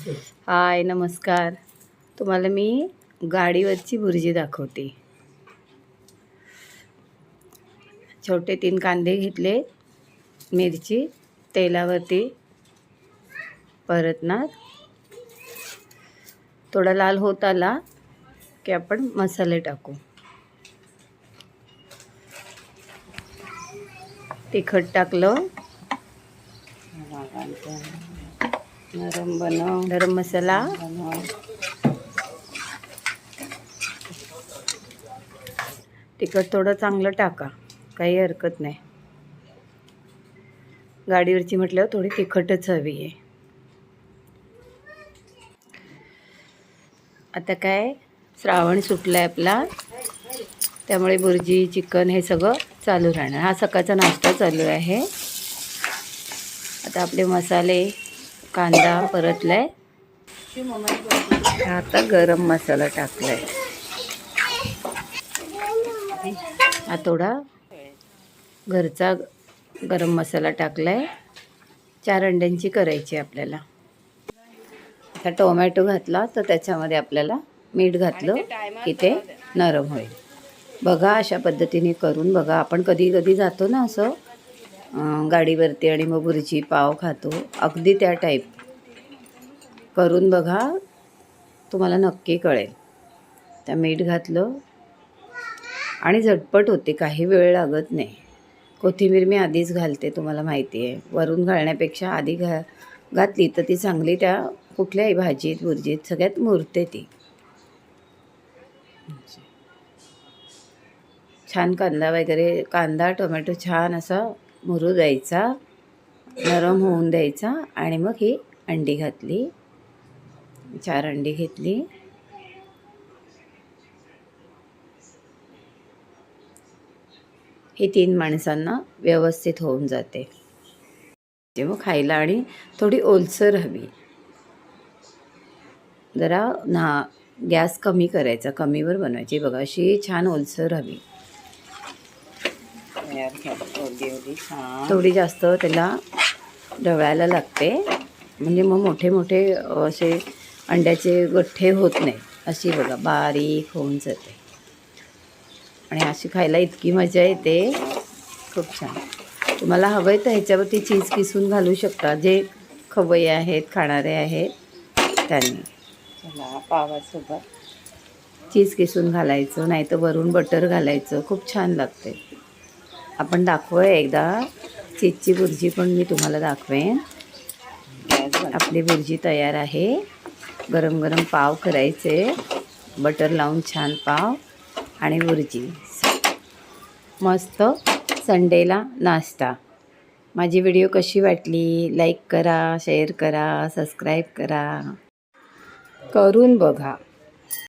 हाय नमस्कार. तुम्हाला मी गाडीवरची भुर्जी दाखवते. छोटे तीन कांदे घेतले मिरची तेलावरती परतणार. थोडा लाल होत आला की आपण मसाले टाकू. तिखट टाकलं. नरम बनव. गरम मसाला. तिखट थोडं चांगलं टाका. काही हरकत नाही. गाडीवरची म्हटल्यावर थोडी तिखटच हवी आहे. आता काय? श्रावण सुटला आहे आपला. त्यामुळे बुर्जी चिकन हे सगळं चालू राहणार. हा सकाळचा नाश्ता चालू आहे. आता आपले मसाले कांदा परतलाय. आता गरम मसाला टाकलाय. हा थोडा घरचा गरम मसाला टाकलाय. चार अंड्यांची करायची आपल्याला. आता टोमॅटो घातला तर त्याच्यामध्ये आपल्याला मीठ घातलं की ते नरम होईल. बघा अशा पद्धतीने करून बघा. आपण कधी कधी जातो ना असं गाडीवरती आणि मग भुर्जी पाव खातो. अगदी त्या टाईप करून बघा तुम्हाला नक्की कळेल. त्या मीठ घातलं. आणि झटपट होते काही वेळ लागत नाही. कोथिंबीर मी आधीच घालते तुम्हाला माहिती आहे वरून घालण्यापेक्षा आधी घा घातली तर ती चांगली त्या कुठल्याही भाजीत बुर्जीत सगळ्यात मुरते ती. छान कांदा वगैरे कांदा टोमॅटो छान असा मुरू द्यायचा नरम होऊन द्यायचा आणि मग ही अंडी घातली. चार अंडी घेतली. ही तीन माणसांना व्यवस्थित होऊन जाते. ते मग खायला आणि थोडी ओलसर हवी. जरा ना गॅस कमी करायचा कमीवर बनवायची. बघा अशी छान ओलसर हवी तयार झालं ओली ओली छान थोडी जास्त त्याला ढवळायला लागते. म्हणजे मग मोठे मोठे असे अंड्याचे गठ्ठे होत नाही. अशी बघा बारीक होऊन जाते. आणि अशी खायला इतकी मजा येते. खूप छान. तुम्हाला हवं आहे तर ह्याच्यावरती चीज किसून घालू शकता. जे खवय्ये आहेत खाणारे आहेत त्यांनी. चला पावासोबत. चीज किसून घालायचं नाही तर वरून बटर घालायचं. खूप छान लागते. आपण दाखवूया एकदा. चीजची बुर्जी पण मी तुम्हाला दाखवेन. आपली बुर्जी तयार आहे. गरम गरम पाव करायचे. बटर लावून छान पाव आणि बुर्जी. मस्त संडेला नाश्ता. माझी व्हिडिओ कशी वाटली? लाईक करा शेअर करा सबस्क्राईब करा. करून बघा.